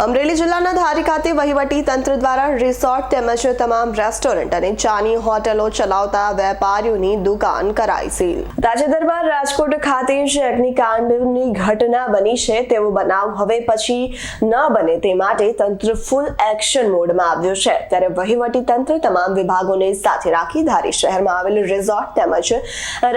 અમરેલી જિલ્લાના ધારી ખાતે વહીવટી તંત્ર દ્વારા રિસોર્ટ તેમજ તમામ રેસ્ટોરન્ટ અને ચાની હોટલો ચલાવતા વેપારીઓની દુકાન કરાઈ સીલ. તાજેતરમાં રાજકોટ ખાતે જે અગ્નિકાંડની ઘટના બની છે. તેવો બનાવ હવે પછી ન બને તે માટે તંત્ર ફૂલ એક્શન મોડમાં આવ્યું છે. ત્યારે વહીવટી તંત્ર તમામ વિભાગોને સાથે રાખી ધારી શહેરમાં આવેલ રિસોર્ટ તેમજ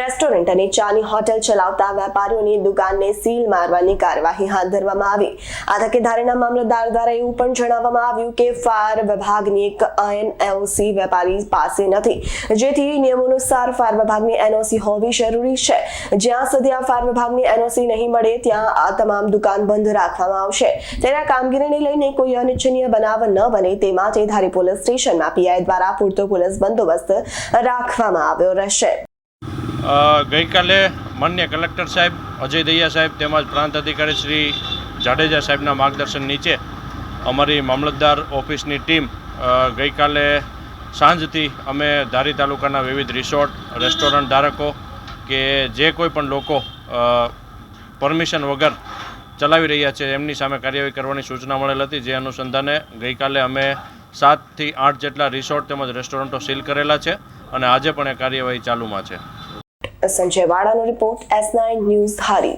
રેસ્ટોરન્ટ અને ચાની હોટેલ ચલાવતા વેપારીઓની દુકાનને સીલ મારવાની કાર્યવાહી હાથ ધરવામાં આવી. આ તકે ધારીના મામલતદાર દ્વારા એવું પણ જણાવવામાં આવ્યું કે ફાયર વિભાગની એક એનએલસી વેપારી પાસે નથી. જેથી નિયમોનુસાર ફાયર વિભાગની એનઓસી હોવી જરૂરી છે. જ્યાં સુધી આ ફાયર વિભાગની એનઓસી નહીં મળે, ત્યાં આ તમામ દુકાન બંધ રાખવામાં આવશે. તેના કામગીરીને લઈને કોઈ અનિચ્છનીય બનાવ ન બને તે માટે ધારી પોલીસ સ્ટેશનમાં પીઆઈ દ્વારા પૂરતો પોલીસ બંદોબસ્ત રાખવામાં આવ્યો રહેશે. ગઈકાલે માન્ય કલેક્ટર સાહેબ અજય દહિયા સાહેબ તેમજ પ્રાંત અધિકારી શ્રી જાડેજા સાહેબના માર્ગદર્શન નીચે અમારી મામલતદાર ઓફિસની ટીમ ગઈકાલે સાંજથી અમે ધારી તાલુકાના વિવિધ રિસોર્ટ, રેસ્ટોરન્ટ ધારકો કે જે કોઈ પણ લોકો પરમિશન વગર ચલાવી રહ્યા છે એમની સામે કાર્યવાહી કરવાની સૂચના મળેલ હતી. જે અનુસંધાને ગઈકાલે અમે સાતથી આઠ જેટલા રિસોર્ટ તેમજ રેસ્ટોરન્ટો સીલ કરેલા છે અને આજે પણ એ કાર્યવાહી ચાલુમાં છે. Sanjay વાળાનો report S nine news Dhari.